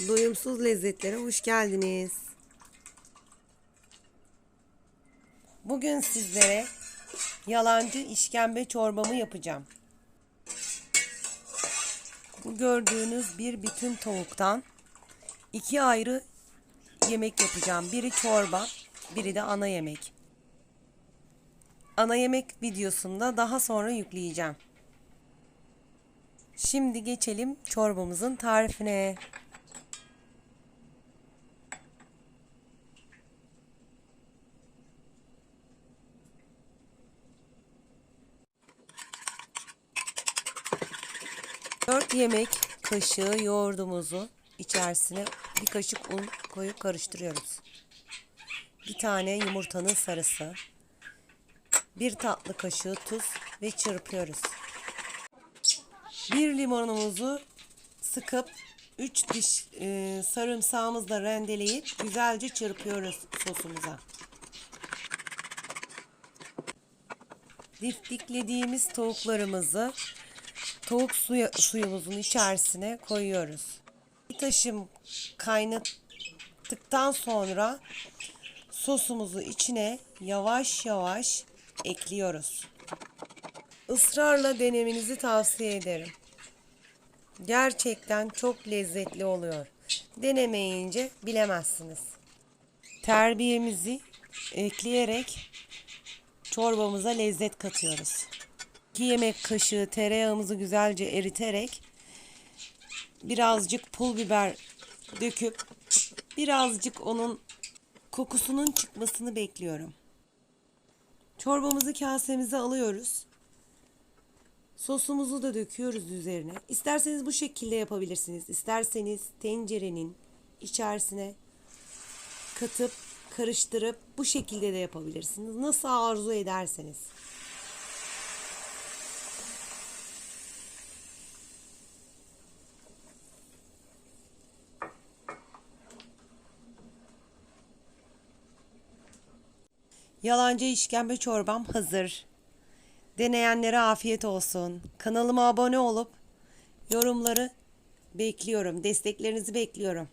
Doyumsuz lezzetlere hoş geldiniz. Bugün sizlere yalancı işkembe çorbamı yapacağım. Bu gördüğünüz bir bütün tavuktan iki ayrı yemek yapacağım. Biri çorba, biri de ana yemek. Ana yemek videosunda daha sonra yükleyeceğim. Şimdi geçelim çorbamızın tarifine. Dört yemek kaşığı yoğurdumuzu içerisine bir kaşık un koyup karıştırıyoruz. Bir tane yumurtanın sarısı, bir tatlı kaşığı tuz ve çırpıyoruz. Bir limonumuzu sıkıp 3 diş e, sarımsağımızla rendeleyip güzelce çırpıyoruz sosumuza. Diftiklediğimiz tavuklarımızı tavuk suyu, suyumuzun içerisine koyuyoruz. Bir taşım kaynattıktan sonra sosumuzu içine yavaş yavaş ekliyoruz. Israrla denemenizi tavsiye ederim. Gerçekten çok lezzetli oluyor. Denemeyince bilemezsiniz. Terbiyemizi ekleyerek çorbamıza lezzet katıyoruz. 2 yemek kaşığı tereyağımızı güzelce eriterek birazcık pul biber döküp birazcık onun kokusunun çıkmasını bekliyorum. Çorbamızı kasemize alıyoruz. Sosumuzu da döküyoruz üzerine. İsterseniz bu şekilde yapabilirsiniz. İsterseniz tencerenin içerisine katıp karıştırıp bu şekilde de yapabilirsiniz. Nasıl arzu ederseniz. Yalancı işkembe çorbam hazır. Deneyenlere afiyet olsun. Kanalıma abone olup yorumları bekliyorum. Desteklerinizi bekliyorum.